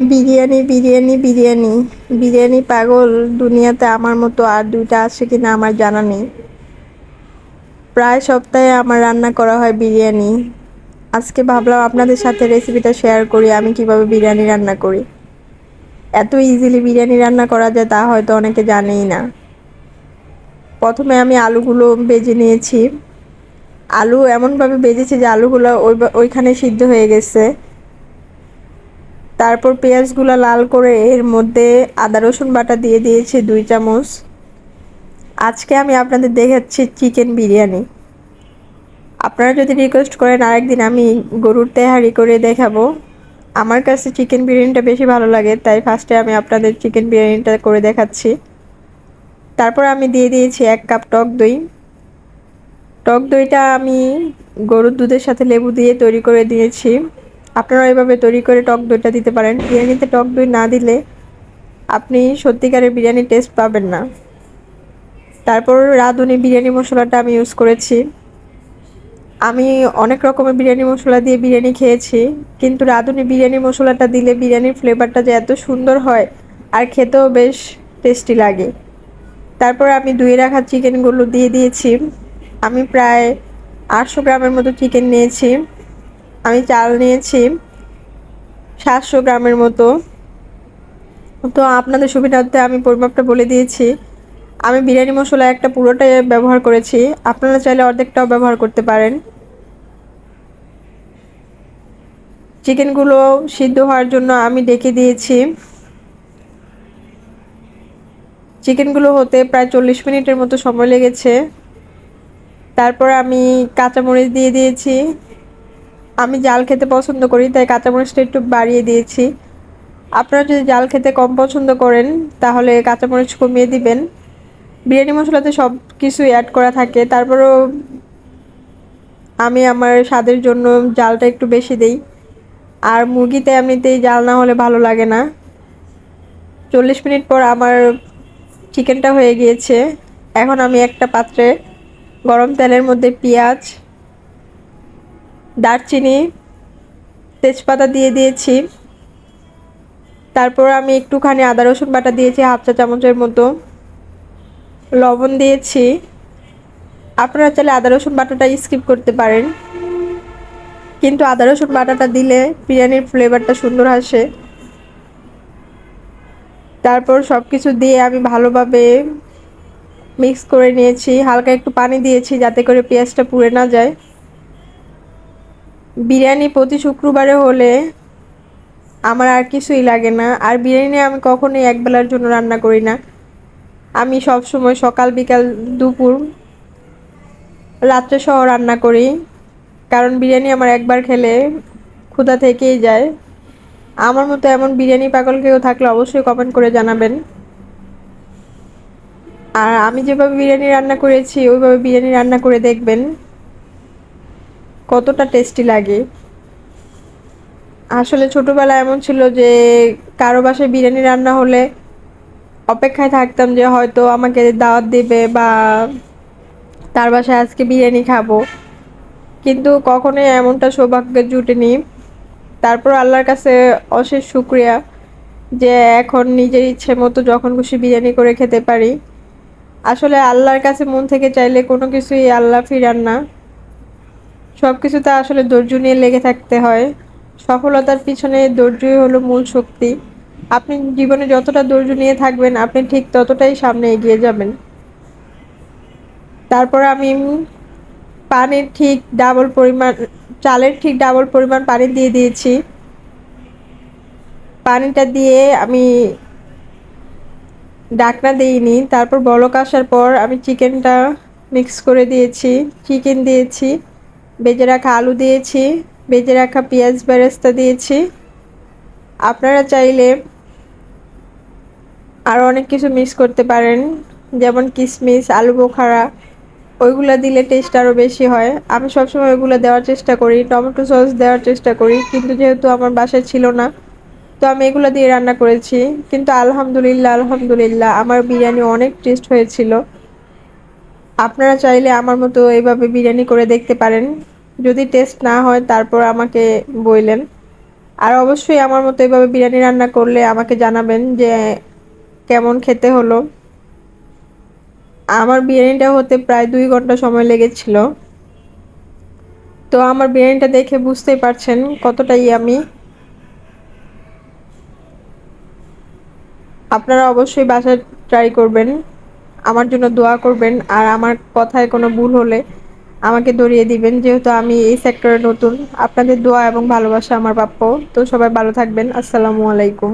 বিরিয়ানি বিরিয়ানি বিরিয়ানি। বিরিয়ানি পাগল, দুনিয়াতে আমার মতো আর দুইটা আছে কিনা আমার জানা নেই। প্রায় সপ্তাহে আমার রান্না করা হয় বিরিয়ানি। আজকে ভাবলাম আপনাদের সাথে রেসিপিটা শেয়ার করি, আমি কীভাবে বিরিয়ানি রান্না করি। এত ইজিলি বিরিয়ানি রান্না করা যায় তা হয়তো অনেকে জানেই না। প্রথমে আমি আলুগুলো বেজে নিয়েছি। আলু এমনভাবে বেজেছি যে আলুগুলো ওই ওইখানে সিদ্ধ হয়ে গেছে। তারপর পেঁয়াজগুলো লাল করে এর মধ্যে আদা, রসুন বাটা দিয়ে দিয়েছি দুই চামচ। আজকে আমি আপনাদের দেখাচ্ছি চিকেন বিরিয়ানি। আপনারা যদি রিকোয়েস্ট করেন, আরেকদিন আমি গরুর তেহারি করে দেখাবো। আমার কাছে চিকেন বিরিয়ানিটা বেশি ভালো লাগে, তাই ফার্স্টে আমি আপনাদের চিকেন বিরিয়ানিটা করে দেখাচ্ছি। তারপর আমি দিয়ে দিয়েছি এক কাপ টক দই। টক দইটা আমি গরুর দুধের সাথে লেবু দিয়ে তৈরি করে দিয়েছি। আপনারা এভাবে তৈরি করে টক দইটা দিতে পারেন। বিরিয়ানিতে টক দই না দিলে আপনি সত্যিকারের বিরিয়ানির টেস্ট পাবেন না। তারপর রাঁধুনি বিরিয়ানি মশলাটা আমি ইউজ করেছি। আমি অনেক রকমের বিরিয়ানি মশলা দিয়ে বিরিয়ানি খেয়েছি, কিন্তু রাঁধুনি বিরিয়ানি মশলাটা দিলে বিরিয়ানির ফ্লেভারটা যে এত সুন্দর হয়, আর খেতেও বেশ টেস্টি লাগে। তারপর আমি ধুয়ে রাখা চিকেনগুলো দিয়ে দিয়েছি। আমি প্রায় আটশো গ্রামের মতো চিকেন নিয়েছি। আমি চাল নিয়েছি সাতশো গ্রামের মতো। তো আপনাদের সুবিধার্থে আমি পরিমাপটা বলে দিয়েছি। আমি বিরিয়ানি মশলা একটা পুরোটাই ব্যবহার করেছি। আপনারা চাইলে অর্ধেকটাও ব্যবহার করতে পারেন। চিকেনগুলো সিদ্ধ হওয়ার জন্য আমি ডেকে দিয়েছি। চিকেনগুলো হতে প্রায় চল্লিশ মিনিটের মতো সময় লেগেছে। তারপর আমি কাঁচামরিচ দিয়ে দিয়েছি। আমি জাল খেতে পছন্দ করি, তাই কাঁচামরিচটা একটু বাড়িয়ে দিয়েছি। আপনারা যদি জাল খেতে কম পছন্দ করেন, তাহলে কাঁচামরিচ কমিয়ে দিবেন। বিরিয়ানি মশলাতে সব কিছু অ্যাড করা থাকে। তারপরেও আমি আমার স্বাদের জন্য জালটা একটু বেশি দিই। আর মুরগিতে এমনিতেই জাল না হলে ভালো লাগে না। চল্লিশ মিনিট পর আমার চিকেনটা হয়ে গিয়েছে। এখন আমি একটা পাত্রে গরম তেলের মধ্যে পেঁয়াজ দারচিনি, তেজপাতা দিয়ে দিয়েছি। তারপর আমি একটুখানি আদা, রসুন বাটা দিয়েছি, হাফ চা চামচের মতো। লবণ দিয়েছি। আপনারা চাইলে আদা, রসুন বাটাটা স্কিপ করতে পারেন। কিন্তু আদা, রসুন বাটাটা দিলে বিরিয়ানির ফ্লেভারটা সুন্দর আসে। তারপর সব কিছু দিয়ে আমি ভালোভাবে মিক্স করে নিয়েছি। হালকা একটু পানি দিয়েছি যাতে করে পেঁয়াজটা পুড়ে না যায়। বিরিয়ানি প্রতি শুক্রবারে হলে আমার আর কিছুই লাগে না। আর বিরিয়ানি আমি কখনোই একবেলার জন্য রান্না করি না। আমি সব সময় সকাল, বিকাল, দুপুর, রাত্রে সহ রান্না করি। কারণ বিরিয়ানি আমার একবার খেলে ক্ষুধা থেকেই যায়। আমার মতো এমন বিরিয়ানি পাগল কেউ থাকলে অবশ্যই কমেন্ট করে জানাবেন। আর আমি যেভাবে বিরিয়ানি রান্না করেছি, ওইভাবে বিরিয়ানি রান্না করে দেখবেন। কতটা টেস্টি লাগে। আসলে ছোটোবেলা এমন ছিল যে, কারও বাসায় বিরিয়ানি রান্না হলে অপেক্ষায় থাকতাম যে হয়তো আমাকে দাওয়াত দেবে বা তার বাসায় আজকে বিরিয়ানি খাব। কিন্তু কখনোই এমনটা সৌভাগ্য জুটেনি তারপর আল্লাহর কাছে অশেষ শুক্রিয়া যে এখন নিজের ইচ্ছে মতো যখন খুশি বিরিয়ানি করে খেতে পারি। আসলে আল্লাহর কাছে মন থেকে চাইলে কোনো কিছুই আল্লাহ ফিরান না। সব কিছুতে আসলে ধৈর্য নিয়ে লেগে থাকতে হয়। সফলতার পিছনে ধৈর্যই হলো মূল শক্তি। আপনি জীবনে যতটা ধৈর্য নিয়ে থাকবেন, আপনি ঠিক ততটাই সামনে এগিয়ে যাবেন। তারপর আমি পানির ঠিক ডাবল পরিমাণ, চালের ঠিক ডাবল পরিমাণ পানি দিয়ে দিয়েছি। পানিটা দিয়ে আমি ডাকনা দিইনি। তারপর বলক আসার পর আমি চিকেনটা মিক্স করে দিয়েছি চিকেন দিয়েছি। বেজে রাখা আলু দিয়েছি, বেজে রাখা পেঁয়াজ বেরেস্তা দিয়েছি। আপনারা চাইলে আরও অনেক কিছু মিক্স করতে পারেন, যেমন কিশমিশ আলু বোখারা, ওইগুলো দিলে টেস্ট আরও বেশি হয়। আমি সবসময় ওইগুলো দেওয়ার চেষ্টা করি, টমেটো সস দেওয়ার চেষ্টা করি, কিন্তু যেহেতু আমার বাসায় ছিল না, তো আমি এগুলো দিয়ে রান্না করেছি। কিন্তু আলহামদুলিল্লাহ আলহামদুলিল্লাহ, আমার বিরিয়ানি অনেক টেস্ট হয়েছিল। আপনারা চাইলে আমার মতো এইভাবে বিরিয়ানি করে দেখতে পারেন। যদি টেস্ট না হয়, তারপর আমাকে বললেন আর অবশ্যই আমার মতো এভাবে বিরিয়ানি রান্না করলে আমাকে জানাবেন যে কেমন খেতে হলো। আমার বিরিয়ানিটা হতে প্রায় দুই ঘণ্টা সময় লেগেছিল। তো আমার বিরিয়ানিটা দেখে বুঝতেই পারছেন কতটাই আমি। আপনারা অবশ্যই বাসায় ট্রাই করবেন। আমার জন্য দোয়া করবেন আর আমার কথায় কোনো ভুল হলে আমাকে ধরিয়ে দিবেন। যেহেতু আমি এই সেক্টরে নতুন, আপনাদের দোয়া এবং ভালোবাসা আমার প্রাপ্য। তো সবাই ভালো থাকবেন। আসসালামু আলাইকুম।